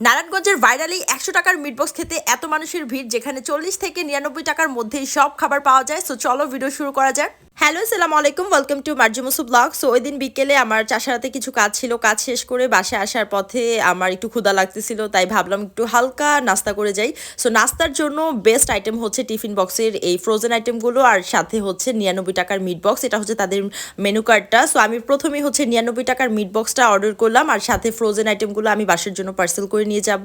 নারায়ণগঞ্জের ভাইরালি একশো টাকার মিটবক্স খেতে এত মানুষের ভিড় যেখানে চল্লিশ থেকে নিরানব্বই টাকার মধ্যেই সব খাবার পাওয়া যায়। সো চলো ভিডিও শুরু করা যাক। হ্যালো, সালাম আলাইকুম ওয়েলকাম টু মার্জিমুসু ব্লগ সো ওই দিন বিকেলে আমার চাষারাতে কিছু কাজ ছিল, কাজ শেষ করে বাসায় আসার পথে আমার একটু ক্ষুধা লাগতেছিল, তাই ভাবলাম একটু হালকা নাস্তা করে যাই। সো নাস্তার জন্য বেস্ট আইটেম হচ্ছে টিফিন বক্সের এই ফ্রোজেন আইটেমগুলো আর সাথে হচ্ছে নিরানব্বই টাকার মিট বক্স এটা হচ্ছে তাদের মেনু কার্ডটা সো আমি প্রথমেই হচ্ছে নিরানব্বই টাকার মিট বক্সটা অর্ডার করলাম, আর সাথে ফ্রোজেন আইটেমগুলো আমি বাসের জন্য পার্সেল করে নিয়ে যাব।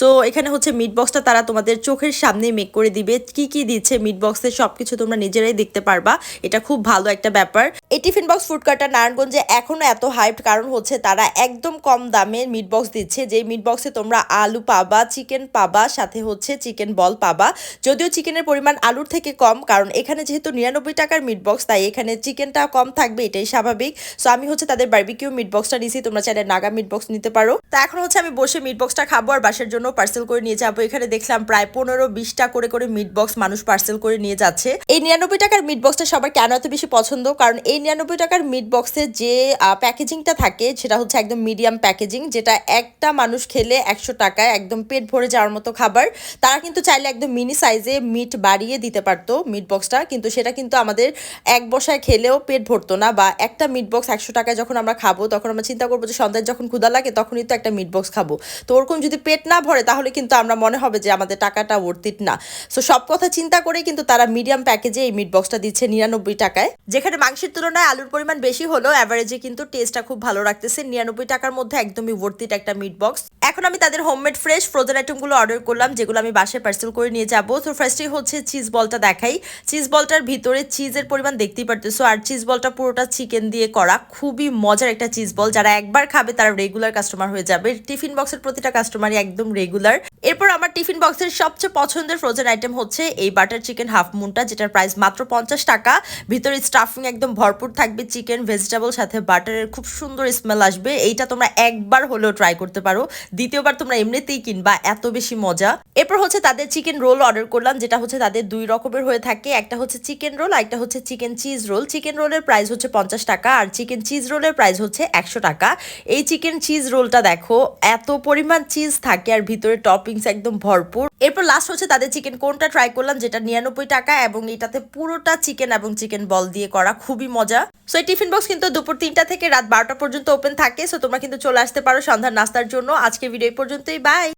সো এখানে হচ্ছে মিট বক্সটা তারা তোমাদের চোখের সামনে মেক করে দিবে। কি কি দিচ্ছে মিট বক্সে সব কিছু তোমরা নিজেরাই দেখতে পারবা। এটা খুব ভালো একটা ব্যাপার। এই টিফিন বক্স ফুড কার্টটা নারায়ণগঞ্জে এখনও এত হাইপড কারণ হচ্ছে তারা একদম কম দামে মিট বক্স দিচ্ছে। যে মিট বক্সে তোমরা আলু পাবা চিকেন পাবা, সাথে হচ্ছে চিকেন বল পাবা। যদিও চিকেনের পরিমাণ আলুর থেকে কম, কারণ এখানে যেহেতু নিরানব্বই টাকার মিট বক্স তাই এখানে চিকেনটা কম থাকবে, এটাই স্বাভাবিক। সো আমি হচ্ছে তাদের বার্বিকিউ মিট বক্সটা নিয়েছি তোমরা চাইলে নাগা মিট বক্স নিতে পারো। তা এখন হচ্ছে আমি বসে মিট বক্সটা খাব আর বাসের জন্য পার্সেল করে নিয়ে যাব। এখানে দেখলাম প্রায় পনেরো বিশটা করে করে মিট বক্স মানুষ পার্সেল করে নিয়ে যাচ্ছে। এই নিরানব্বই টাকার মিট বক্সটা সবার কেন এত বেশি পছন্দ, কারণ এই নিরানব্বই টাকার মিট বক্সে যে প্যাকেজিংটা থাকে, সেটা হচ্ছে একদম মিডিয়াম প্যাকেজিং যেটা একটা মানুষ খেলে একশো টাকায় একদম পেট ভরে যাওয়ার মতো খাবার। তারা কিন্তু চাইলে একদম মিনি সাইজে মিট বাড়িয়ে দিতে পারতো মিট বক্সটা কিন্তু সেটা কিন্তু আমাদের এক বসায় খেলেও পেট ভরতো না বা একটা মিট বক্স একশো টাকায় যখন আমরা খাব, তখন আমরা চিন্তা করব যে সন্ধ্যায় যখন ক্ষুদা লাগে তখনই তো একটা মিট বক্স খাব। তো ওরকম যদি পেট না ভরে, তাহলে কিন্তু আমরা মনে হবে যে আমাদের টাকাটা ওর্থিট না। সো সব কথা চিন্তা করেই কিন্তু তারা মিডিয়াম প্যাকেজে এই মিট বক্সটা দিচ্ছে, নিরানব্বই টাকায়। যেখানে মাংসের তুলনায় আলুর পরিমাণ বেশি হলেও অ্যাভারেজে কিন্তু টেস্টটা খুব ভালো রাখতেছে। নিরানব্বই টাকার মধ্যে একদমই ওর্থিট একটা মিট বক্স এখন আমি তাদের হোমমেড ফ্রেশ ফ্রোজেন আইটেমগুলো অর্ডার করলাম, যেগুলো আমি বাসায় পার্সেল করে নিয়ে যাব। তো ফার্স্টেই হচ্ছে চিজ বলটা দেখাই। চিজ বলটার ভিতরে চিজের পরিমাণ দেখতেই পারতেছো। আর চিজ বলটা পুরোটা চিকেন দিয়ে করা। খুবই মজার একটা চিজ বল যারা একবার খাবে তারা রেগুলার কাস্টমার হয়ে যাবে। টিফিন বক্সের প্রতিটা কাস্টমারই একদম রেগুলার এরপর আমার টিফিন বক্সের সবচেয়ে পছন্দের ফ্রোজেন আইটেম হচ্ছে এই বাটার চিকেন হাফ মুনটা যেটার প্রাইস মাত্র পঞ্চাশ টাকা। ভিতরে স্টাফিং একদম ভরপুর থাকবে চিকেন ভেজিটেবল সাথে বাটারের খুব সুন্দর স্মেল আসবে। এইটা তোমরা একবার হলেও ট্রাই করতে পারো। দ্বিতীয়বার তোমরা এমনিতেই কিনবা, এত বেশি মজা। এরপর হচ্ছে তাদের চিকেন রোল অর্ডার করলাম, যেটা হচ্ছে তাদের দুই রকমের হয়ে থাকে। একটা হচ্ছে চিকেন রোল আর একটা হচ্ছে চিকেন চিজ রোল চিকেন রোলের প্রাইস হচ্ছে পঞ্চাশ টাকা, আর চিকেন চিজ রোলের প্রাইস হচ্ছে একশো টাকা। এই চিকেন চিজ রোলটা দেখো, এত পরিমাণ চিজ থাকে, আর ভিতরে টপিংস একদম ভরপুর। এরপর লাস্ট হচ্ছে তাদের চিকেন কোনটা ট্রাই করলাম যেটা নিরানব্বই টাকা এবং এটাতে পুরোটা চিকেন এবং চিকেন বল দিয়ে করা খুবই মজা। সো এই টিফিন বক্স কিন্তু দুপুর তিনটা থেকে রাত বারোটা পর্যন্ত ওপেন থাকে। সো তোমরা কিন্তু চলে আসতে পারো সন্ধ্যার নাস্তার জন্য। আজকে ভিডিও পর্যন্তই। বাই